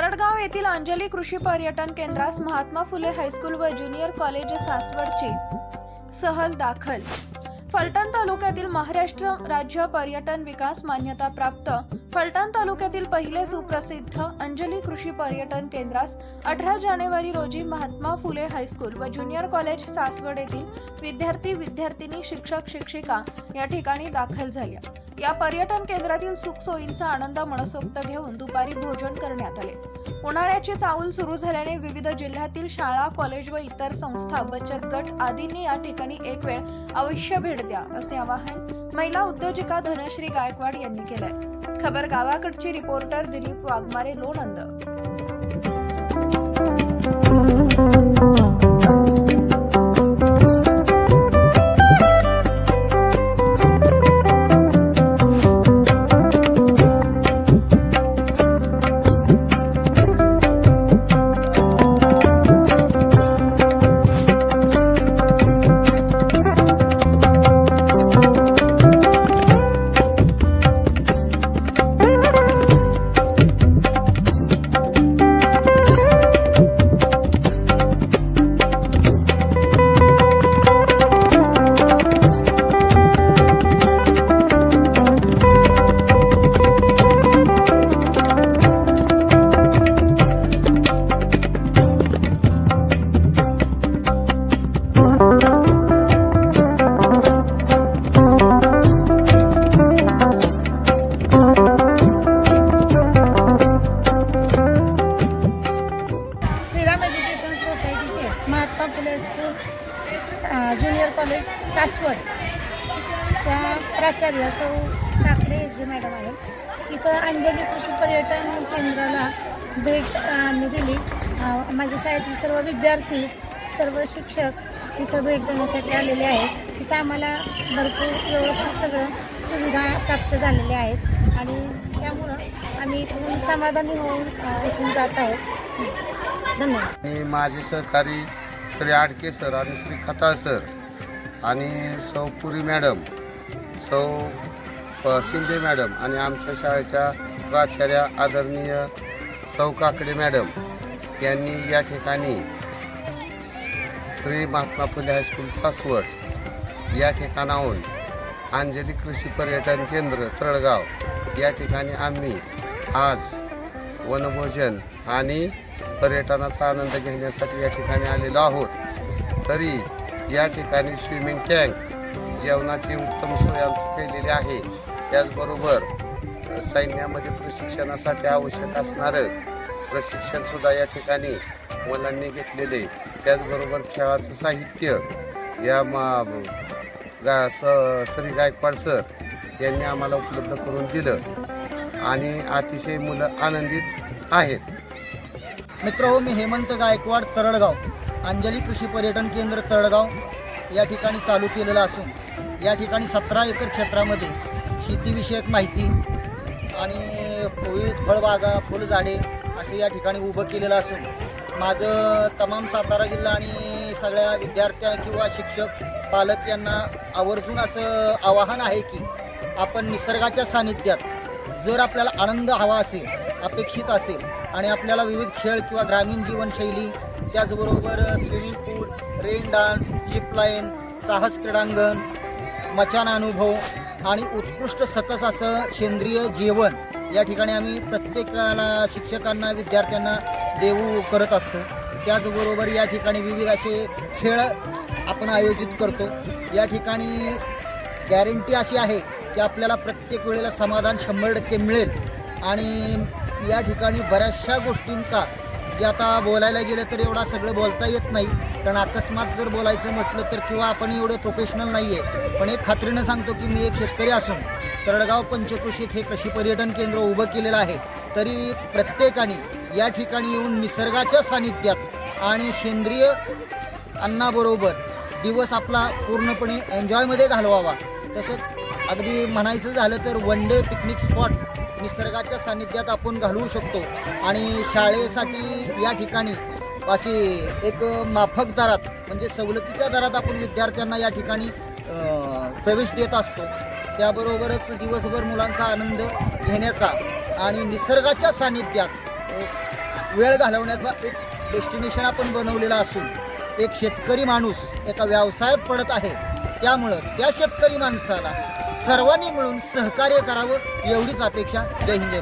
येथील अंजली कृषी पर्यटन केंद्रास महात्मा फुले हायस्कूल व ज्युनियर कॉलेज सासवडची सहल दाखल फलटण तालुक्यातील महाराष्ट्र राज्य पर्यटन विकास मान्यता प्राप्त फलटण तालुक्यातील पहिले सुप्रसिद्ध अंजली कृषी पर्यटन केंद्रास अठरा जानेवारी रोजी महात्मा फुले हायस्कूल व ज्युनियर कॉलेज सासवड येथील विद्यार्थी विद्यार्थिनी शिक्षक शिक्षिका या ठिकाणी दाखल झाल्या. या पर्यटन केंद्रातील सुखसोयींचा आनंद मनसोक्त घेऊन दुपारी भोजन करण्यात आले. उन्हाळ्याची चाऊल सुरू झाल्याने विविध जिल्ह्यातील शाळा कॉलेज व इतर संस्था बचत गट आदींनी या ठिकाणी एक वेळ अवश्य भेट द्या असे आवाहन महिला उद्योजिका धनश्री गायकवाड यांनी केलंय. खबर गावाकडची रिपोर्टर दिलीप वाघमारे लोणंद. महात्मा स्कूल सा- ज्युनियर कॉलेज सासवड. च्या प्राचार्य सौ ठाकरे जी मॅडम आहेत. इथं अंजली कृषी पर्यटन केंद्राला भेट आम्ही दिली. माझ्या शाळेतील सर्व विद्यार्थी सर्व शिक्षक इथं भेट देण्यासाठी आलेले आहेत. तिथं आम्हाला भरपूर व्यवस्थित सगळं सुविधा प्राप्त झालेल्या आहेत. आणि त्यामुळं आम्ही इथून समाधानी होऊन इथून जात आहोत. धन्यवाद. मी माझे सहकारी श्री आडके सर आणि श्री खताळ सर आणि सौ पुरी मॅडम सौ शिंदे मॅडम आणि आमच्या शाळेच्या प्राचार्या आदरणीय सौ काकडे मॅडम यांनी या ठिकाणी श्री महात्मा फुले हायस्कूल सासवड या ठिकाणाहून अंजली कृषी पर्यटन केंद्र तळगाव या ठिकाणी आम्ही आज वनभोजन आणि पर्यटनाचा आनंद घेण्यासाठी या ठिकाणी आलेलो आहोत. तरी या ठिकाणी स्विमिंग टँक जेवणाची उत्तम सोय आमची केलेली आहे. त्याचबरोबर सैन्यामध्ये प्रशिक्षणासाठी आवश्यक असणारं प्रशिक्षणसुद्धा या ठिकाणी मुलांनी घेतलेले. त्याचबरोबर खेळाचं साहित्य. या मा गा स श्री गायकवाड सर यांनी आम्हाला उपलब्ध करून दिलं. आणि अतिशय मुलं आनंदित आहेत. मित्र हो मी हेमंत गायकवाड तरडगाव. अंजली कृषी पर्यटन केंद्र तळगाव या ठिकाणी चालू केलेलं असून या ठिकाणी सतरा एकर क्षेत्रामध्ये शेतीविषयक माहिती आणि विविध फळबागा फुलझाडे असे या ठिकाणी उभं केलेलं असून माझं तमाम सातारा जिल्हा आणि सगळ्या विद्यार्थ्या किंवा शिक्षक पालक यांना आवर्जून असं आवाहन आहे की आपण निसर्गाच्या सानिध्यात जर आपल्याला आनंद हवा असेल अपेक्षित असेल आणि आपल्याला विविध खेळ किंवा ग्रामीण जीवनशैली त्याचबरोबर swimming pool rain dance zipline साहस क्रीडांगण मचान अनुभव आणि उत्कृष्ट सकस असं सेंद्रिय जेवण या ठिकाणी आम्ही प्रत्येकाला शिक्षकांना विद्यार्थ्यांना देऊ करत असतो. त्याचबरोबर या ठिकाणी विविध असे खेळ आपण आयोजित करतो. या ठिकाणी गॅरंटी अशी आहे की आपल्याला प्रत्येक वेळेला समाधान शंभर टक्के मिळेल. आणि या ठिकाणी बऱ्याचशा गोष्टींचा जे आता बोलायला गेलं तर एवढा सगळं बोलता येत नाही. कारण अकस्मात जर बोलायचं म्हटलं तर किंवा आपण एवढे प्रोफेशनल नाही आहे पण एक खात्रीनं सांगतो की मी एक शेतकरी असून तरडगाव पंचकृषीत हे कृषी पर्यटन केंद्र उभं केलेलं आहे. तरी प्रत्येकाने या ठिकाणी येऊन निसर्गाच्या सानिध्यात आणि सेंद्रिय अन्नाबरोबर दिवस आपला पूर्णपणे एन्जॉयमध्ये घालवावा. तसंच अगदी म्हणायचं झालं तर वन डे पिकनिक स्पॉट निसर्गाच्या सानिध्यात आपण घालवू शकतो. आणि शाळेसाठी या ठिकाणी अशी एक माफक दरात म्हणजे सवलतीच्या दरात आपण विद्यार्थ्यांना या ठिकाणी प्रवेश देत असतो. त्याबरोबरच दिवसभर मुलांचा आनंद घेण्याचा आणि निसर्गाच्या सानिध्यात वेळ घालवण्याचा एक डेस्टिनेशन आपण बनवलेला असून एक शेतकरी माणूस एका व्यवसायात पडत आहे. त्यामुळं त्या शेतकरी माणसाला सर्वांनी मिळून सहकार्य करावं एवढीच अपेक्षा जय हिंद जय